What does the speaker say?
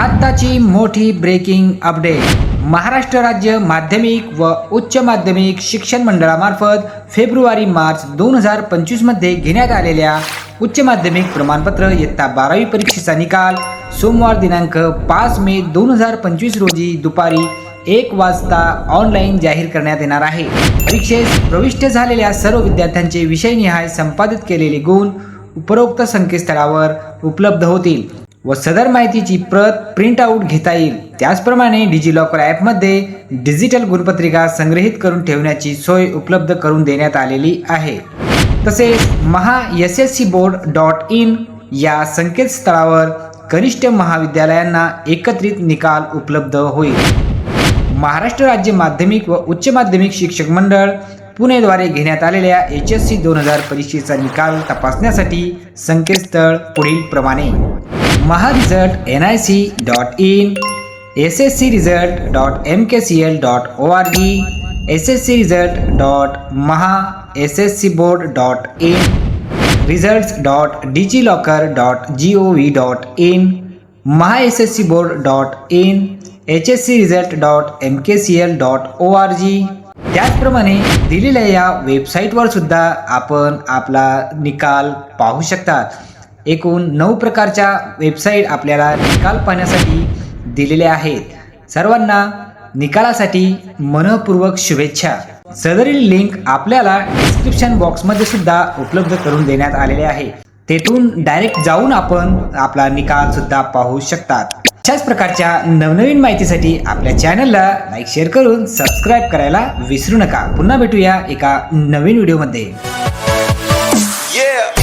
आत्ताची मोठी breaking update Maharashtra राज्य माध्यमिक व उच्च माध्यमिक शिक्षण मंडळामार्फत फेब्रुवारी मार्च दोन हजार पंचवीसमध्ये घेण्यात आलेल्या उच्च माध्यमिक प्रमाणपत्र इयत्ता बारावी परीक्षेचा निकाल. सोमवार दिनांक पाच मे दोन हजार पंचवीस रोजी दुपारी एक वाजता ऑनलाईन जाहीर करण्यात येणार आहे. परीक्षेस प्रविष्ट झालेल्या सर्व विद्यार्थ्यांचे विषयनिहाय संपादित केलेले गुण उपरोक्त संकेतस्थळावर उपलब्ध होतील. व सदर माहितीची प्रत प्रिंट आऊट घेता येईल. त्याचप्रमाणे डिजिलॉकर ॲपमध्ये डिजिटल गुणपत्रिका संग्रहित करून ठेवण्याची सोय उपलब्ध करून देण्यात आलेली आहे. तसेच Maha S S C board dot in या संकेतस्थळावर कनिष्ठ महाविद्यालयांना एकत्रित निकाल उपलब्ध होईल. महाराष्ट्र राज्य माध्यमिक व उच्च माध्यमिक शिक्षक मंडळ पुणेद्वारे घेण्यात आलेल्या एच एस सी दोन हज़ार परीक्षेचा निकाल तपासण्यासाठी संकेतस्थळ पुढील प्रमाणे. Maha result N I C dot in, S S C result dot M K C L dot O R G, S S C result dot Maha, S S C board dot in, results dot DigiLocker dot G O V dot in, Maha S S C board dot in, H S C result dot M K C L dot O R G त्याचप्रमाणे दिलेल्या या वेबसाईटवर सुद्धा आपण आपला निकाल पाहू शकता. एकूण नऊ प्रकारच्या वेबसाईट आपल्याला निकाल पाहण्यासाठी दिलेल्या आहेत. सर्वांना निकालासाठी मनपूर्वक शुभेच्छा. सदरील लिंक आपल्याला डिस्क्रिप्शन बॉक्समध्ये सुद्धा उपलब्ध करून देण्यात आलेले आहे. तेथून डायरेक्ट जाऊन आपण आपला निकाल सुद्धा पाहू शकतात. अशाच प्रकारच्या नवनवीन माहितीसाठी आपल्या चॅनलला लाईक शेअर करून सबस्क्राईब करायला विसरू नका पुन्हा भेटूया एका नवीन व्हिडिओमध्ये Yeah.